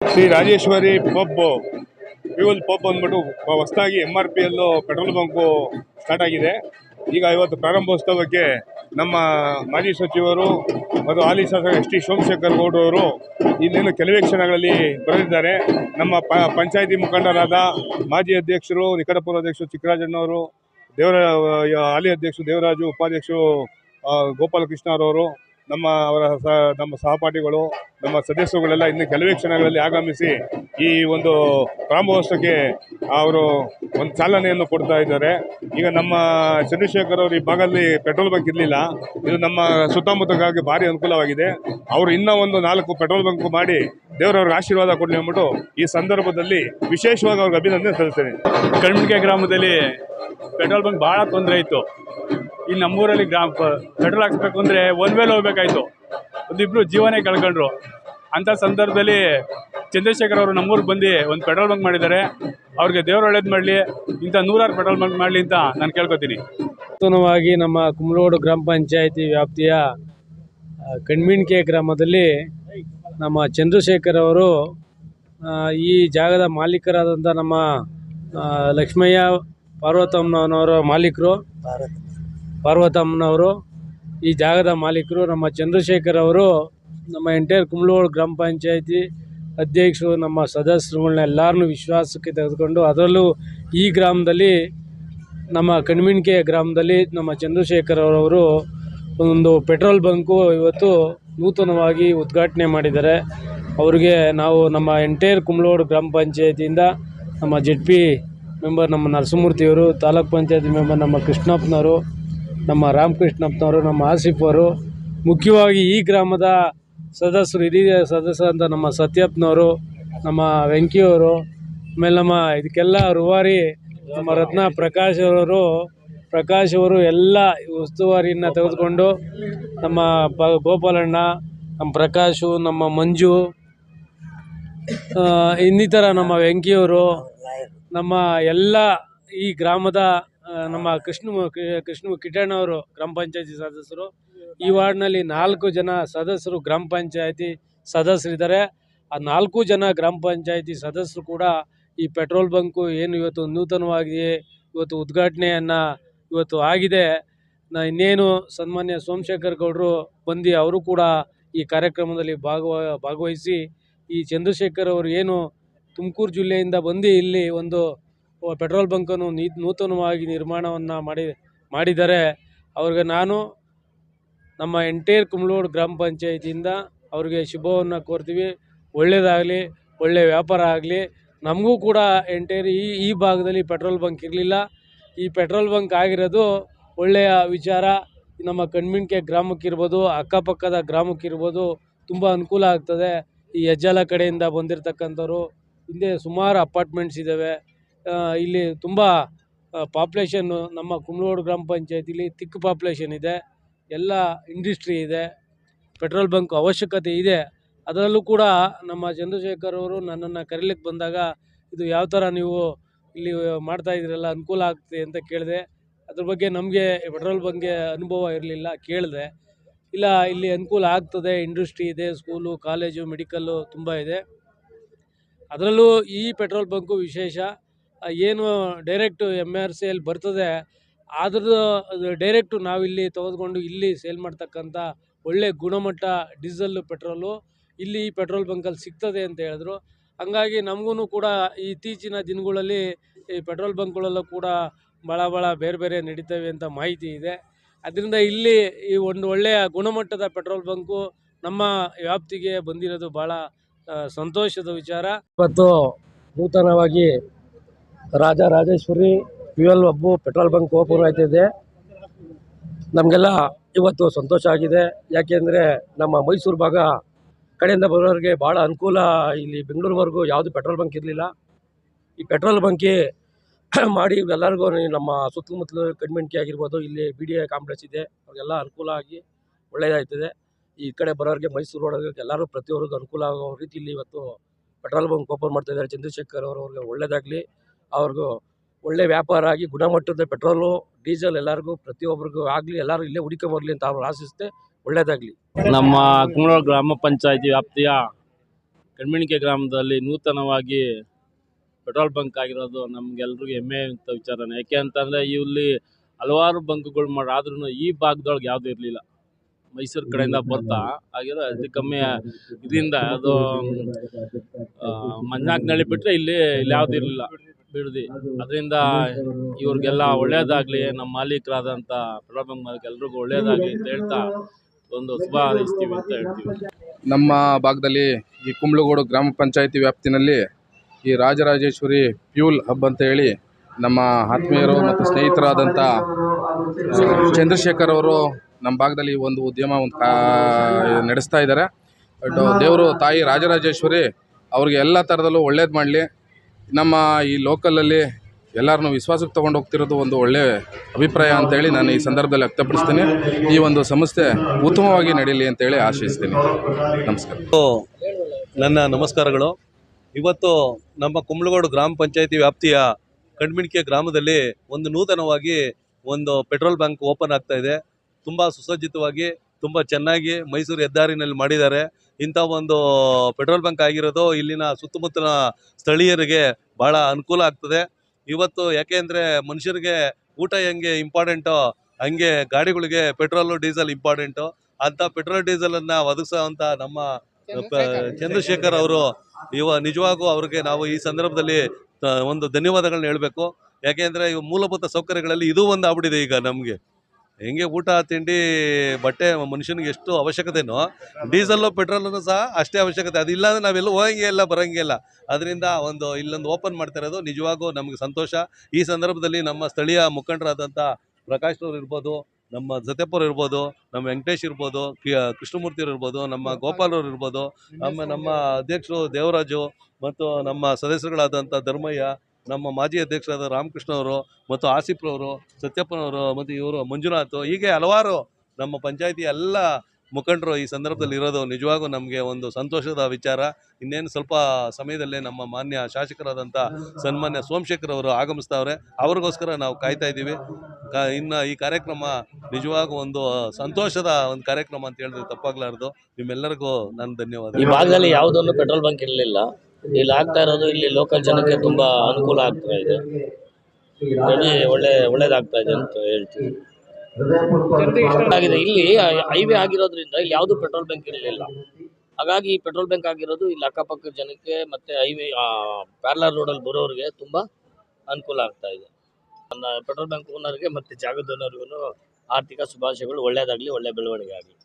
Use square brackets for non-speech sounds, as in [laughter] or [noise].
Shri Rajeshwari hub fuel hub ಅಂದ್ಬಿಟ್ಟು ಹೊಸದಾಗಿ M R P ಎಲ್ಲು ಪೆಟ್ರೋಲ್ ಬಂಕು ಸ್ಟಾರ್ಟ್ ಆಗಿದೆ. ಈಗ ಇವತ್ತು ಪ್ರಾರಂಭೋತ್ಸವಕ್ಕೆ ನಮ್ಮ ಮಾಜಿ ಸಚಿವರು ಮತ್ತು ಹಾಲಿ ಶಾಸಕ ಎಸ್ ಟಿ ಸೋಮಶೇಖರ್ ಗೌಡ್ ಅವರು ಇನ್ನೇನು ಕೆಲವೇ ಕ್ಷಣಗಳಲ್ಲಿ ಬರೆದಿದ್ದಾರೆ ನಮ್ಮ ಪ, ಪಂಚಾಯಿತಿ ಮುಖಂಡರಾದ ಮಾಜಿ ಅಧ್ಯಕ್ಷರು ನಿಕಟಪೂರ್ವ ಅಧ್ಯಕ್ಷರು ಚಿಕ್ಕರಾಜಣ್ಣವರು, ದೇವರ, ಹಾಲಿ ಅಧ್ಯಕ್ಷರು ದೇವರಾಜು, ಉಪಾಧ್ಯಕ್ಷರು ಗೋಪಾಲಕೃಷ್ಣ ಗೋಪಾಲಕೃಷ್ಣರವರು ನಮ್ಮ ಅವರ ನಮ್ಮ ಸಹಪಾಠಿಗಳು, ನಮ್ಮ ಸದಸ್ಯರುಗಳೆಲ್ಲ ಇನ್ನು ಕೆಲವೇ ಕ್ಷಣಗಳಲ್ಲಿ ಆಗಮಿಸಿ ಈ ಒಂದು ಪ್ರಾರಂಭೋತ್ಸವಕ್ಕೆ ಅವರು ಒಂದು ಚಾಲನೆಯನ್ನು ಕೊಡ್ತಾ ಇದ್ದಾರೆ. ಈಗ ನಮ್ಮ ಚಂದ್ರಶೇಖರ್ ಅವರು ಈ ಭಾಗದಲ್ಲಿ ಪೆಟ್ರೋಲ್ ಬಂಕ್ ಇರಲಿಲ್ಲ. ಇದು ನಮ್ಮ ಸುತ್ತಮುತ್ತಗಾಗಿ ಭಾರಿ ಅನುಕೂಲವಾಗಿದೆ. ಅವರು ಇನ್ನೂ ಒಂದು ನಾಲ್ಕು ಪೆಟ್ರೋಲ್ ಬಂಕ್ ಮಾಡಿ ದೇವರವ್ರಿಗೆ ಆಶೀರ್ವಾದ ಕೊಡಲಿ ಅಂದ್ಬಿಟ್ಟು ಈ ಸಂದರ್ಭದಲ್ಲಿ ವಿಶೇಷವಾಗಿ ಅವ್ರಿಗೆ ಅಭಿನಂದನೆ ಸಲ್ಲಿಸ್ತೇನೆ. ಕಣ್ಮಿಕೆ ಗ್ರಾಮದಲ್ಲಿ ಪೆಟ್ರೋಲ್ ಬಂಕ್ ಭಾಳ ತೊಂದರೆ ಇತ್ತು. ಈ ನಮ್ಮೂರಲ್ಲಿ ಗ್ರಾಮ ಪೆಟ್ರೋಲ್ ಹಾಕ್ಸ್ಬೇಕು ಅಂದರೆ ಒನ್ ವೇಲ್ ಹೋಗ್ಬೇಕಾಯ್ತು. ಒಂದಿಬ್ರು ಜೀವನೇ ಕಳ್ಕೊಂಡ್ರು. ಅಂಥ ಸಂದರ್ಭದಲ್ಲಿ ಚಂದ್ರಶೇಖರ್ ಅವರು ನಮ್ಮೂರಿಗೆ ಬಂದು ಒಂದು ಪೆಟ್ರೋಲ್ ಬಂಕ್ ಮಾಡಿದ್ದಾರೆ. ಅವ್ರಿಗೆ ದೇವ್ರು ಒಳ್ಳೇದು ಮಾಡಲಿ, ಇಂಥ ನೂರಾರು ಪೆಟ್ರೋಲ್ ಬಂಕ್ ಮಾಡಲಿ ಅಂತ ನಾನು ಕೇಳ್ಕೊತೀನಿ. ನೂತನವಾಗಿ ನಮ್ಮ ಕುಮಲೋಡು ಗ್ರಾಮ ಪಂಚಾಯಿತಿ ವ್ಯಾಪ್ತಿಯ ಕಣ್ಮಿಣಿಕೆ ಗ್ರಾಮದಲ್ಲಿ ನಮ್ಮ ಚಂದ್ರಶೇಖರ್ ಅವರು ಈ ಜಾಗದ ಮಾಲೀಕರಾದಂಥ ನಮ್ಮ ಲಕ್ಷ್ಮಯ್ಯ ಪಾರ್ವತಮ್ಮನವರ ಮಾಲೀಕರು ಪಾರ್ವತಮ್ಮನವರು, ಈ ಜಾಗದ ಮಾಲೀಕರು, ನಮ್ಮ ಚಂದ್ರಶೇಖರ್ ಅವರು, ನಮ್ಮ ಎಂಟೈರ್ ಕುಂಬಳೋಳ್ ಗ್ರಾಮ ಪಂಚಾಯಿತಿ ಅಧ್ಯಕ್ಷರು, ನಮ್ಮ ಸದಸ್ಯರುಗಳನ್ನ ಎಲ್ಲರನ್ನೂ ವಿಶ್ವಾಸಕ್ಕೆ ತೆಗೆದುಕೊಂಡು ಅದರಲ್ಲೂ ಈ ಗ್ರಾಮದಲ್ಲಿ, ನಮ್ಮ ಕಣ್ಮಿಣಿಕೆ ಗ್ರಾಮದಲ್ಲಿ ನಮ್ಮ ಚಂದ್ರಶೇಖರ್ ಅವರವರು ಒಂದು ಪೆಟ್ರೋಲ್ ಬಂಕು ಇವತ್ತು ನೂತನವಾಗಿ ಉದ್ಘಾಟನೆ ಮಾಡಿದ್ದಾರೆ. ಅವರಿಗೆ ನಾವು ನಮ್ಮ ಎಂಟೈರ್ ಕುಂಬ್ಳೋಡು ಗ್ರಾಮ ಪಂಚಾಯತಿಯಿಂದ ನಮ್ಮ ಜೆಡ್ ಪಿ ಮೆಂಬರ್ ನಮ್ಮ ನರಸಿಂಹಮೂರ್ತಿಯವರು, ತಾಲೂಕ್ ಪಂಚಾಯತಿ ಮೆಂಬರ್ ನಮ್ಮ ಕೃಷ್ಣಪ್ಪನವರು ನಮ್ಮ ರಾಮಕೃಷ್ಣಪ್ಪನವರು, ನಮ್ಮ ಆಸಿಫ್ ಅವರು ಮುಖ್ಯವಾಗಿ ಈ ಗ್ರಾಮದ ಸದಸ್ಯರು, ಹಿರಿಯ ಸದಸ್ಯರು ಅಂತ ನಮ್ಮ ಸತ್ಯಪ್ಪನವರು, ನಮ್ಮ ವೆಂಕಿಯವರು, ಆಮೇಲೆ ನಮ್ಮ ಇದಕ್ಕೆಲ್ಲ ರೂವಾರಿ ನಮ್ಮ ರತ್ನ ಪ್ರಕಾಶ್ ಅವರು ಪ್ರಕಾಶ್ ಅವರು ಎಲ್ಲ ಉಸ್ತುವಾರಿಯನ್ನು ತೆಗೆದುಕೊಂಡು ನಮ್ಮ ಪ ಗೋಪಾಲಣ್ಣ, ನಮ್ಮ ಪ್ರಕಾಶು, ನಮ್ಮ ಮಂಜು ಇನ್ನಿತರ ನಮ್ಮ ವೆಂಕಿಯವರು, ನಮ್ಮ ಎಲ್ಲ ಈ ಗ್ರಾಮದ ನಮ್ಮ ಕೃಷ್ಣ ಕೃಷ್ಣ ಕಿಟಣ್ಣ ಅವರು ಗ್ರಾಮ ಪಂಚಾಯತಿ ಸದಸ್ಯರು. ಈ ವಾರ್ಡ್ನಲ್ಲಿ ನಾಲ್ಕು ಜನ ಸದಸ್ಯರು ಗ್ರಾಮ ಪಂಚಾಯತಿ ಸದಸ್ಯರಿದ್ದಾರೆ. ಆ ನಾಲ್ಕು ಜನ ಗ್ರಾಮ ಪಂಚಾಯತಿ ಸದಸ್ಯರು ಕೂಡ ಈ ಪೆಟ್ರೋಲ್ ಬಂಕು ಏನು ಇವತ್ತು ನೂತನವಾಗಿ ಇವತ್ತು ಉದ್ಘಾಟನೆಯನ್ನು ಇವತ್ತು ಆಗಿದೆ. ನಾ ಇನ್ನೇನು ಸನ್ಮಾನ್ಯ ಸೋಮಶೇಖರ್ ಗೌಡರು ಬಂದು ಅವರು ಕೂಡ ಈ ಕಾರ್ಯಕ್ರಮದಲ್ಲಿ ಭಾಗವ ಭಾಗವಹಿಸಿ ಈ ಚಂದ್ರಶೇಖರ್ ಅವರು ಏನು ತುಮಕೂರು ಜಿಲ್ಲೆಯಿಂದ ಬಂದು ಇಲ್ಲಿ ಒಂದು ಪೆಟ್ರೋಲ್ ಬಂಕನ್ನು ನೀ ನೂತನವಾಗಿ ನಿರ್ಮಾಣವನ್ನು ಮಾಡಿ ಮಾಡಿದ್ದಾರೆ ಅವ್ರಿಗೆ ನಾನು ನಮ್ಮ ಎಂಟೇರ್ ಕುಂಬ್ಳೋಡು ಗ್ರಾಮ ಪಂಚಾಯಿತಿಯಿಂದ ಅವ್ರಿಗೆ ಶುಭವನ್ನು ಕೋರ್ತೀವಿ. ಒಳ್ಳೆಯದಾಗಲಿ ಒಳ್ಳೆಯ ವ್ಯಾಪಾರ ಆಗಲಿ. ನಮಗೂ ಕೂಡ ಎಂಟೇರ್ ಈ ಈ ಭಾಗದಲ್ಲಿ ಪೆಟ್ರೋಲ್ ಬಂಕ್ ಇರಲಿಲ್ಲ. ಈ ಪೆಟ್ರೋಲ್ ಬಂಕ್ ಆಗಿರೋದು ಒಳ್ಳೆಯ ವಿಚಾರ. ನಮ್ಮ ಕಣ್ಮಿಣಿಕೆ ಗ್ರಾಮಕ್ಕಿರ್ಬೋದು, ಅಕ್ಕಪಕ್ಕದ ಗ್ರಾಮಕ್ಕಿರ್ಬೋದು ತುಂಬ ಅನುಕೂಲ ಆಗ್ತದೆ. ಈ ಹೆಜ್ಜಾಲ ಕಡೆಯಿಂದ ಬಂದಿರತಕ್ಕಂಥವ್ರು, ಹಿಂದೆ ಸುಮಾರು ಅಪಾರ್ಟ್ಮೆಂಟ್ಸ್ ಇದ್ದಾವೆ. ಇಲ್ಲಿ ತುಂಬ ಪಾಪ್ಯುಲೇಷನ್ನು ನಮ್ಮ ಕುಮ್ಲೋಡು ಗ್ರಾಮ ಪಂಚಾಯತಿಲಿ ತಿಕ್ಕು ಪಾಪ್ಯುಲೇಷನ್ ಇದೆ. ಎಲ್ಲ ಇಂಡಸ್ಟ್ರಿ ಇದೆ. ಪೆಟ್ರೋಲ್ ಬಂಕ್ ಅವಶ್ಯಕತೆ ಇದೆ. ಅದರಲ್ಲೂ ಕೂಡ ನಮ್ಮ ಚಂದ್ರಶೇಖರ್ ಅವರು ನನ್ನನ್ನು ಕರೀಲಿಕ್ಕೆ ಬಂದಾಗ, ಇದು ಯಾವ ಥರ ನೀವು ಇಲ್ಲಿ ಮಾಡ್ತಾ ಇದ್ದೀರಲ್ಲ, ಅನುಕೂಲ ಆಗ್ತದೆ ಅಂತ ಕೇಳಿದೆ. ಅದ್ರ ಬಗ್ಗೆ ನಮಗೆ ಪೆಟ್ರೋಲ್ ಬಂಕ್ಗೆ ಅನುಭವ ಇರಲಿಲ್ಲ, ಕೇಳಿದೆ. ಇಲ್ಲ, ಇಲ್ಲಿ ಅನುಕೂಲ ಆಗ್ತದೆ. ಇಂಡಸ್ಟ್ರಿ ಇದೆ ಸ್ಕೂಲು ಕಾಲೇಜು ಮೆಡಿಕಲ್ಲು ತುಂಬ ಇದೆ. ಅದರಲ್ಲೂ ಈ ಪೆಟ್ರೋಲ್ ಬಂಕು ವಿಶೇಷ ಏನು ಡೈರೆಕ್ಟು ಎಂ ಆರ್ ಸಿ ಬರ್ತದೆ ಅದ್ರದ್ದು ಅದು ಡೈರೆಕ್ಟು ನಾವಿಲ್ಲಿ ತೆಗೆದುಕೊಂಡು ಇಲ್ಲಿ ಸೇಲ್ ಮಾಡ್ತಕ್ಕಂಥ ಒಳ್ಳೆ ಗುಣಮಟ್ಟ ಡೀಸೆಲ್ ಪೆಟ್ರೋಲು ಇಲ್ಲಿ ಈ ಪೆಟ್ರೋಲ್ ಬಂಕಲ್ಲಿ ಸಿಗ್ತದೆ ಅಂತ ಹೇಳಿದ್ರು. ಹಂಗಾಗಿ ನಮಗೂ ಕೂಡ ಇತ್ತೀಚಿನ ದಿನಗಳಲ್ಲಿ ಈ ಪೆಟ್ರೋಲ್ ಬಂಕ್ಗಳಲ್ಲೂ ಕೂಡ ಭಾಳ ಭಾಳ ಬೇರೆ ಬೇರೆ ನಡೀತವೆ ಅಂತ ಮಾಹಿತಿ ಇದೆ. ಅದರಿಂದ ಇಲ್ಲಿ ಈ ಒಂದು ಒಳ್ಳೆಯ ಗುಣಮಟ್ಟದ ಪೆಟ್ರೋಲ್ ಬಂಕು ನಮ್ಮ ವ್ಯಾಪ್ತಿಗೆ ಬಂದಿರೋದು ಭಾಳ ಸಂತೋಷದ ವಿಚಾರ. ಇವತ್ತು ನೂತನವಾಗಿ Raja Rajeshwari fuel hub petrol bunk open ಆಯ್ತಿದೆ. ನಮಗೆಲ್ಲ ಇವತ್ತು ಸಂತೋಷ ಆಗಿದೆ. ಯಾಕೆಂದರೆ ನಮ್ಮ ಮೈಸೂರು ಭಾಗ ಕಡೆಯಿಂದ ಬರೋರಿಗೆ ಭಾಳ ಅನುಕೂಲ. ಇಲ್ಲಿ ಬೆಂಗಳೂರುವರೆಗೂ ಯಾವುದು ಪೆಟ್ರೋಲ್ ಬಂಕ್ ಇರಲಿಲ್ಲ. ಈ ಪೆಟ್ರೋಲ್ ಬಂಕಿ [coughs] ಮಾಡಿ ಎಲ್ಲರಿಗೂ ನಮ್ಮ ಸುತ್ತಮುತ್ತಲು ಕಣ್ಮೆಣಿಕೆ ಆಗಿರ್ಬೋದು, ಇಲ್ಲಿ ಬಿ ಡಿ ಎ ಕಾಂಪ್ಲೆಕ್ಸ್ ಇದೆ, ಅವ್ರಿಗೆಲ್ಲ ಅನುಕೂಲ ಆಗಿ ಒಳ್ಳೆಯದಾಗ್ತದೆ ಈ ಕಡೆ ಬರೋರಿಗೆ ಮೈಸೂರು ಒಳಗೆ ಎಲ್ಲರೂ ಪ್ರತಿಯೊಬ್ಬರಿಗೂ ಅನುಕೂಲ ಆಗೋ ರೀತಿಯಲ್ಲಿ ಇವತ್ತು ಪೆಟ್ರೋಲ್ ಬಂಕ್ ಓಪನ್ ಮಾಡ್ತಾ ಇದ್ದಾರೆ. ಚಂದ್ರಶೇಖರ್ ಅವರು ಅವ್ರಿಗೆ ಒಳ್ಳೆಯದಾಗಲಿ ಅವ್ರಿಗೂ ಒಳ್ಳೆ ವ್ಯಾಪಾರ ಆಗಿ ಗುಣಮಟ್ಟದ ಪೆಟ್ರೋಲು ಡೀಸೆಲ್ ಎಲ್ಲರಿಗೂ ಪ್ರತಿಯೊಬ್ಬರಿಗೂ ಆಗಲಿ ಎಲ್ಲರೂ ಇಲ್ಲೇ ಹುಡುಕೊಂಬರಲಿ ಅಂತ ಅವ್ರು ಆಶಿಸ್ತೇ ಒಳ್ಳೆಯದಾಗಲಿ ನಮ್ಮ ಕುಮಳೂರು ಗ್ರಾಮ ಪಂಚಾಯತಿ ವ್ಯಾಪ್ತಿಯ ಕಣ್ಮಿಣಿಕೆ ಗ್ರಾಮದಲ್ಲಿ ನೂತನವಾಗಿ ಪೆಟ್ರೋಲ್ ಬಂಕ್ ಆಗಿರೋದು ನಮಗೆಲ್ಲರಿಗೂ ಹೆಮ್ಮೆ ಅಂತ ವಿಚಾರನೇ. ಯಾಕೆ ಅಂತಂದರೆ ಇಲ್ಲಿ ಹಲವಾರು ಬಂಕ್ಗಳು ಮಾಡಿ ಆದ್ರೂ ಈ ಭಾಗದೊಳಗೆ ಯಾವುದೂ ಇರಲಿಲ್ಲ. ಮೈಸೂರು ಕಡೆಯಿಂದ ಬರ್ತಾ ಆಗಿರೋ ಅತಿ ಕಮ್ಮಿ ಇದರಿಂದ ಅದು ಆ, ಮಂಜನಾಕ್ನಳ್ಳಿ ಬಿಟ್ಟರೆ ಇಲ್ಲಿ ಇಲ್ಲಿ ಯಾವುದೂ ಇರಲಿಲ್ಲ. ಬಿಡದಿ. ಅದರಿಂದ ಇವ್ರಿಗೆಲ್ಲ ಒಳ್ಳೇದಾಗಲಿ ನಮ್ಮ ಮಾಲೀಕರಾದಂಥ ಪೆಟ್ರೋಲ್ ಬಂಕ್ ಮಾಲೀಕ ಎಲ್ರಿಗೂ ಒಳ್ಳೇದಾಗಲಿ ಅಂತ ಹೇಳ್ತಾ ಒಂದು ಶುಭ ಹಾರೈಸ್ತೀವಿ ಅಂತ ಹೇಳ್ತೀವಿ. ನಮ್ಮ ಭಾಗದಲ್ಲಿ ಈ ಕುಂಬ್ಳಗೋಡು ಗ್ರಾಮ ಪಂಚಾಯಿತಿ ವ್ಯಾಪ್ತಿನಲ್ಲಿ ಈ ರಾಜರಾಜೇಶ್ವರಿ ಫ್ಯೂಲ್ ಹಬ್ ಅಂತ ಹೇಳಿ ನಮ್ಮ ಆತ್ಮೀಯರು ಮತ್ತು ಸ್ನೇಹಿತರಾದಂಥ ಚಂದ್ರಶೇಖರ್ ಅವರು ನಮ್ಮ ಭಾಗದಲ್ಲಿ ಒಂದು ಉದ್ಯಮ ಒಂದು ಕಾ ನಡೆಸ್ತಾ ಇದ್ದಾರೆ. ಬಟ್ ದೇವರು ತಾಯಿ ರಾಜರಾಜೇಶ್ವರಿ ಅವ್ರಿಗೆ ಎಲ್ಲ ಥರದಲ್ಲೂ ಒಳ್ಳೇದು ಮಾಡಲಿ. ನಮ್ಮ ಈ ಲೋಕಲಲ್ಲಿ ಎಲ್ಲರನ್ನೂ ವಿಶ್ವಾಸಕ್ಕೆ ತೊಗೊಂಡು ಹೋಗ್ತಿರೋದು ಒಂದು ಒಳ್ಳೆಯ ಅಭಿಪ್ರಾಯ ಅಂತೇಳಿ ನಾನು ಈ ಸಂದರ್ಭದಲ್ಲಿ ವ್ಯಕ್ತಪಡಿಸ್ತೀನಿ. ಈ ಒಂದು ಸಂಸ್ಥೆ ಉತ್ತಮವಾಗಿ ನಡೀಲಿ ಅಂತೇಳಿ ಆಶಿಸ್ತೀನಿ. ನಮಸ್ಕಾರ. ನನ್ನ ನಮಸ್ಕಾರಗಳು. ಇವತ್ತು ನಮ್ಮ ಕುಂಬಳಗೋಡು ಗ್ರಾಮ ಪಂಚಾಯಿತಿ ವ್ಯಾಪ್ತಿಯ ಕಣ್ಮಿಣಿಕೆ ಗ್ರಾಮದಲ್ಲಿ ಒಂದು ನೂತನವಾಗಿ ಒಂದು ಪೆಟ್ರೋಲ್ ಬ್ಯಾಂಕ್ ಓಪನ್ ಆಗ್ತಾ ಇದೆ. ತುಂಬ ಸುಸಜ್ಜಿತವಾಗಿ, ತುಂಬ ಚೆನ್ನಾಗಿ ಮೈಸೂರು ಹೆದ್ದಾರಿನಲ್ಲಿ ಮಾಡಿದ್ದಾರೆ. ಇಂಥ ಒಂದು ಪೆಟ್ರೋಲ್ ಬಂಕ್ ಆಗಿರೋದು ಇಲ್ಲಿನ ಸುತ್ತಮುತ್ತಲಿನ ಸ್ಥಳೀಯರಿಗೆ ಭಾಳ ಅನುಕೂಲ ಆಗ್ತದೆ. ಇವತ್ತು ಯಾಕೆ ಅಂದರೆ ಮನುಷ್ಯರಿಗೆ ಊಟ ಹೆಂಗೆ ಇಂಪಾರ್ಟೆಂಟು ಹಂಗೆ ಗಾಡಿಗಳಿಗೆ ಪೆಟ್ರೋಲು ಡೀಸೆಲ್ ಇಂಪಾರ್ಟೆಂಟು ಅಂಥ ಪೆಟ್ರೋಲ್ ಡೀಸೆಲನ್ನು ಒದಗಿಸೋವಂಥ ನಮ್ಮ ಚಂದ್ರಶೇಖರ್ ಅವರು ಇವ ನಿಜವಾಗೂ ಅವ್ರಿಗೆ ನಾವು ಈ ಸಂದರ್ಭದಲ್ಲಿ ಒಂದು ಧನ್ಯವಾದಗಳನ್ನ ಹೇಳಬೇಕು. ಯಾಕೆಂದರೆ ಇವು ಮೂಲಭೂತ ಸೌಕರ್ಯಗಳಲ್ಲಿ ಇದು ಒಂದು ಆಗ್ಬಿಟ್ಟಿದೆ ಈಗ ನಮಗೆ. ಹೆಂಗೆ ಊಟ, ತಿಂಡಿ, ಬಟ್ಟೆ ಮನುಷ್ಯನಿಗೆ ಎಷ್ಟು ಅವಶ್ಯಕತೆನೋ, ಡೀಸೆಲ್ಲು ಪೆಟ್ರೋಲನ್ನು ಸಹ ಅಷ್ಟೇ ಅವಶ್ಯಕತೆ. ಅದಿಲ್ಲ ಅಂದರೆ ನಾವೆಲ್ಲೂ ಹೋಗಂಗೆ ಇಲ್ಲ ಬರೋಂಗೆ ಇಲ್ಲ ಅದರಿಂದ ಒಂದು ಇಲ್ಲೊಂದು ಓಪನ್ ಮಾಡ್ತಾ ಇರೋದು ನಿಜವಾಗೂ ನಮಗೆ ಸಂತೋಷ. ಈ ಸಂದರ್ಭದಲ್ಲಿ ನಮ್ಮ ಸ್ಥಳೀಯ ಮುಖಂಡರಾದಂಥ ಪ್ರಕಾಶ್ ಅವರು ಇರ್ಬೋದು, ನಮ್ಮ ಜತೆಪ್ಪರು ಇರ್ಬೋದು, ನಮ್ಮ ವೆಂಕಟೇಶ್ ಇರ್ಬೋದು ಕೃಷ್ಣಮೂರ್ತಿ ಇರ್ಬೋದು, ನಮ್ಮ ಗೋಪಾಲ್ ಅವರು ಇರ್ಬೋದು, ನಮ್ಮ ನಮ್ಮ ಅಧ್ಯಕ್ಷರು ದೇವರಾಜು ಮತ್ತು ನಮ್ಮ ಸದಸ್ಯರುಗಳಾದಂಥ ಧರ್ಮಯ್ಯ ನಮ್ಮ ಮಾಜಿ ಅಧ್ಯಕ್ಷರಾದ ರಾಮಕೃಷ್ಣ ಅವರು ಮತ್ತು ಆಸಿಫ್ರವರು ಸತ್ಯಪ್ಪನವರು ಮತ್ತು ಇವರು ಮಂಜುನಾಥ್ ಹೀಗೆ ಹಲವಾರು ನಮ್ಮ ಪಂಚಾಯಿತಿ ಎಲ್ಲ ಮುಖಂಡರು ಈ ಸಂದರ್ಭದಲ್ಲಿ ಇರೋದು ನಿಜವಾಗೂ ನಮಗೆ ಒಂದು ಸಂತೋಷದ ವಿಚಾರ. ಇನ್ನೇನು ಸ್ವಲ್ಪ ಸಮಯದಲ್ಲೇ ನಮ್ಮ ಮಾನ್ಯ ಶಾಸಕರಾದಂಥ ಸನ್ಮಾನ್ಯ ಸೋಮಶೇಖರ್ ಅವರು ಆಗಮಿಸ್ತಾವ್ರೆ. ಅವ್ರಿಗೋಸ್ಕರ ನಾವು ಕಾಯ್ತಾ ಇದ್ದೀವಿ. ಇನ್ನು ಈ ಕಾರ್ಯಕ್ರಮ ನಿಜವಾಗೂ ಒಂದು ಸಂತೋಷದ ಒಂದು ಕಾರ್ಯಕ್ರಮ ಅಂತ ಹೇಳಿದ್ರೆ ತಪ್ಪಾಗ್ಲಾರ್ದು. ನಿಮ್ಮೆಲ್ಲರಿಗೂ ನಾನು ಧನ್ಯವಾದ ಈ ಭಾಗದಲ್ಲಿ ಯಾವುದೊಂದು ಪೆಟ್ರೋಲ್ ಬಂಕ್ ಇರಲಿಲ್ಲ. ಇಲ್ಲಿ ಆಗ್ತಾ ಇರೋದು ಇಲ್ಲಿ ಲೋಕಲ್ ಜನಕ್ಕೆ ತುಂಬಾ ಅನುಕೂಲ ಆಗ್ತಾ ಇದೆ. ಹಾಗಾಗಿ ಒಳ್ಳೆ, ಒಳ್ಳೇದಾಗ್ತಾ ಇದೆ ಅಂತ ಹೇಳ್ತೀವಿ ಇಲ್ಲಿ ಹೈವೇ ಆಗಿರೋದ್ರಿಂದ ಇಲ್ಲಿ ಯಾವುದು ಪೆಟ್ರೋಲ್ ಬಂಕ್ ಇರಲಿಲ್ಲ. ಹಾಗಾಗಿ ಈ ಪೆಟ್ರೋಲ್ ಬಂಕ್ ಆಗಿರೋದು ಇಲ್ಲಿ ಅಕ್ಕಪಕ್ಕ ಜನಕ್ಕೆ ಮತ್ತೆ ಹೈವೇ ಪ್ಯಾರ್ಲರ್ ರೋಡಲ್ಲಿ ಬರೋರಿಗೆ ತುಂಬಾ ಅನುಕೂಲ ಆಗ್ತಾ ಇದೆ. ನನ್ನ ಪೆಟ್ರೋಲ್ ಬಂಕ್ ಓನರ್ಗೆ ಮತ್ತೆ ಜಾಗದ ಓನರ್ಗೂ ಆರ್ಥಿಕ ಶುಭಾಶಯಗಳು. ಒಳ್ಳೇದಾಗ್ಲಿ, ಒಳ್ಳೆ ಬೆಳವಣಿಗೆ ಆಗಲಿ.